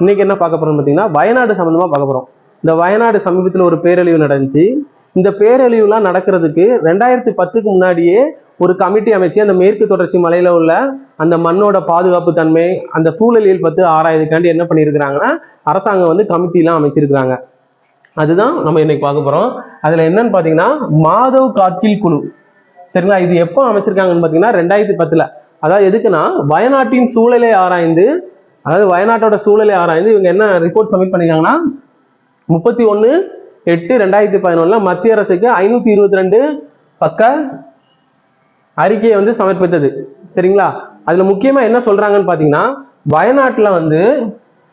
இன்னைக்கு என்ன பார்க்க போறோம்னு பார்த்தீங்கன்னா வயநாடு சம்மந்தமாக பார்க்க போகிறோம் இந்த வயநாடு சமீபத்தில் ஒரு பேரழிவு நடந்துச்சு. இந்த பேரழிவுலாம் நடக்கிறதுக்கு ரெண்டாயிரத்தி பத்துக்கு முன்னாடியே ஒரு கமிட்டி அமைச்சு அந்த மேற்கு தொடர்ச்சி மலையில் உள்ள அந்த மண்ணோட பாதுகாப்பு தன்மை அந்த சூழலியல் பற்றி ஆராயதுக்காண்டி என்ன பண்ணியிருக்கிறாங்கன்னா அரசாங்கம் வந்து கமிட்டிலாம் அமைச்சிருக்கிறாங்க. அதுதான் நம்ம இன்னைக்கு பார்க்க போகிறோம் அதில் என்னன்னு பார்த்தீங்கன்னா மாதவ் காட்கில் குழு. சரிங்களா? இது எப்போ அமைச்சிருக்காங்கன்னு பார்த்தீங்கன்னா ரெண்டாயிரத்தி பத்தில். அதாவது எதுக்குன்னா வயநாட்டின் சூழலை ஆராய்ந்து அதாவது வயநாட்டோட சூழலை ஆராய்ந்து இவங்க என்ன ரிப்போர்ட் சப்மிட் பண்ணியிருக்காங்கன்னா முப்பத்தி ஒன்று எட்டு ரெண்டாயிரத்தி பதினொன்றில் மத்திய அரசுக்கு ஐநூற்றி இருபத்தி ரெண்டு பக்க அறிக்கையை வந்து சமர்ப்பித்தது சரிங்களா? அதில் முக்கியமாக என்ன சொல்றாங்கன்னு பார்த்தீங்கன்னா வயநாட்டில் வந்து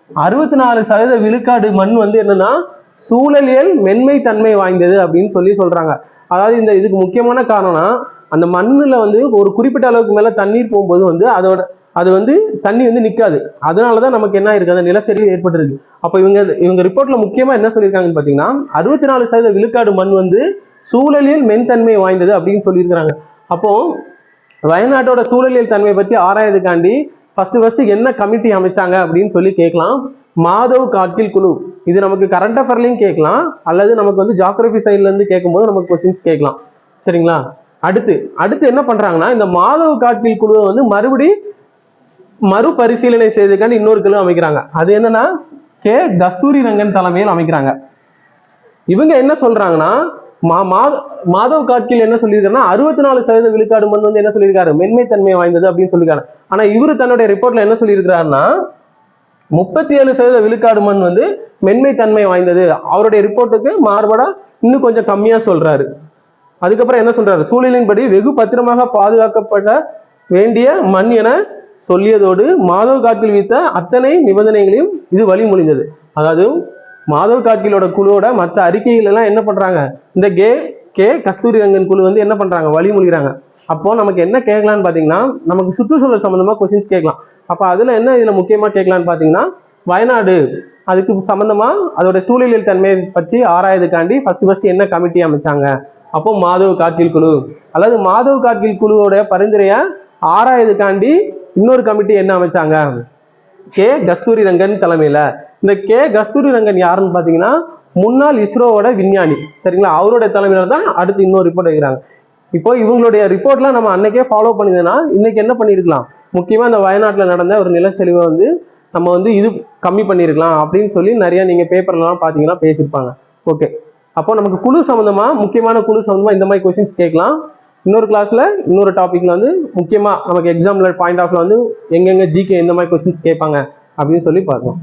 அறுபத்தி நாலு சதவீத விழுக்காடு மண் வந்து என்னன்னா சூழலியல் மென்மை தன்மை வாய்ந்தது அப்படின்னு சொல்லி சொல்றாங்க. அதாவது இந்த இதுக்கு முக்கியமான காரணம்னா அந்த மண்ணில் வந்து ஒரு குறிப்பிட்ட அளவுக்கு மேலே தண்ணீர் போகும்போது வந்து அதோட அது வந்து தண்ணி வந்து நிற்காது அதனால தான் நமக்கு என்ன இருக்குது அந்த நிலச்சரிவு ஏற்பட்டிருக்கு. அப்போ இவங்க இவங்க ரிப்போர்ட்டில் முக்கியமாக என்ன சொல்லியிருக்காங்கன்னு பார்த்தீங்கன்னா அறுபத்தி நாலு சதவீத விழுக்காடு மண் வந்து சூழலியல் மென்தன்மை வாய்ந்தது அப்படின்னு சொல்லியிருக்கிறாங்க. அப்போ வயநாட்டோட சூழலியல் தன்மையை பற்றி ஆராயதுக்காண்டி ஃபர்ஸ்ட் ஃபர்ஸ்ட் என்ன கமிட்டி அமைச்சாங்க அப்படின்னு சொல்லி கேட்கலாம். மாதவ் காட்கில் குழு. இது நமக்கு கரண்ட் அஃபர்லையும் கேட்கலாம். அல்லது நமக்கு வந்து ஜாகிரபி சைட்லேருந்து கேட்கும்போது நமக்கு கொஸ்டின்ஸ் கேட்கலாம். சரிங்களா? அடுத்து அடுத்து என்ன பண்ணுறாங்கன்னா இந்த மாதவ் காட்கில் குழுவை வந்து மறுபடி மறுபரிசீலனை செய்வதற்காண்டி இன்னொரு குழு அமைக்கிறாங்க. அது என்னன்னா கே. கஸ்தூரி ரங்கன் தலைமையில் அமைக்கிறாங்க. இவங்க என்ன சொல்றாங்கன்னா மா- மாதவ் காட்கில் என்ன சொல்லியிருக்காருன்னா அறுபத்தி நாலு சதவீத விழுக்காடு மண் வந்து என்ன சொல்லியிருக்காரு? மென்மைத்தன்மை வாய்ந்தது அப்படின்னு சொல்லியிருக்காரு. ஆனா இவரு தன்னுடைய ரிப்போர்ட்ல என்ன சொல்லியிருக்கிறாருன்னா முப்பத்தி ஏழு சதவீத விழுக்காடு மண் வந்து மென்மைத்தன்மை வாய்ந்தது. அவருடைய ரிப்போர்ட்டுக்கு மாறுபடா இன்னும் கொஞ்சம் கம்மியா சொல்றாரு. அதுக்கப்புறம் என்ன சொல்றாரு? சூழலின்படி வெகு பத்திரமாக பாதுகாக்கப்பட வேண்டிய மண் என சொல்லியதோடு மாதவ் காட்கில் விதித்த அத்தனை நிபந்தனைகளையும் இது வழிமொழிந்தது அதாவது மாதவ் காட்கிலோட குழுவோட மற்ற அறிக்கைகள் எல்லாம் என்ன பண்றாங்க? இந்த கே கே கஸ்தூரி ரங்கன் குழு வந்து என்ன பண்றாங்க? வழிமொழிகிறாங்க அப்போ நமக்கு என்ன கேட்கலான்னு பாத்தீங்கன்னா நமக்கு சுற்றுச்சூழல் சம்பந்தமா கொஸ்டின்ஸ் கேட்கலாம். அப்ப அதுல என்ன இதுல முக்கியமா கேட்கலான்னு பாத்தீங்கன்னா வயநாடு அதுக்கு சம்பந்தமா அதோட சூழலியல் தன்மையை பற்றி ஆராயதுக்காண்டி ஃபர்ஸ்ட் ஃபர்ஸ்ட் என்ன கமிட்டி அமைச்சாங்க? அப்போ மாதவ் காட்கில் குழு. அல்லது மாதவ் காட்கில் குழுவோட பரிந்துரையை ஆராயதுக்காண்டி இன்னொரு கமிட்டி என்ன அமைச்சாங்க? கே. கஸ்தூரி ரங்கன் தலைமையில. இந்த கே. கஸ்தூரி ரங்கன் யாருன்னு பாத்தீங்கன்னா முன்னாள் இஸ்ரோவோட விஞ்ஞானி. சரிங்களா? அவருடைய தலைமையில தான் அடுத்து இன்னொரு ரிப்போர்ட் வைக்கிறாங்க. இப்போ இவங்களுடைய ரிப்போர்ட்லாம் நம்ம அன்னைக்கே ஃபாலோ பண்ணியிருந்தோம்னா இன்னைக்கு என்ன பண்ணியிருக்கலாம்? முக்கியமா இந்த வயநாட்டில் நடந்த ஒரு நிலச்சரிவை வந்து நம்ம வந்து இது கம்மி பண்ணியிருக்கலாம் அப்படின்னு சொல்லி நிறைய நீங்க பேப்பர்லாம் பார்த்தீங்கன்னா பேசியிருப்பாங்க. ஓகே அப்போ நமக்கு குழு சம்பந்தமா முக்கியமான குழு சம்பந்தமா இந்த மாதிரி கொஸ்டின்ஸ் கேட்கலாம். இன்னொரு கிளாஸ்ல இன்னொரு டாபிக்ல வந்து முக்கியமா நமக்கு எக்ஸாம்ல பாயிண்ட் ஆஃப்ல வந்து எங்கெங்க ஜிகே எந்த மாதிரி கொஸ்டின்ஸ் கேட்பாங்க அப்படின்னு சொல்லி பார்க்கலாம்.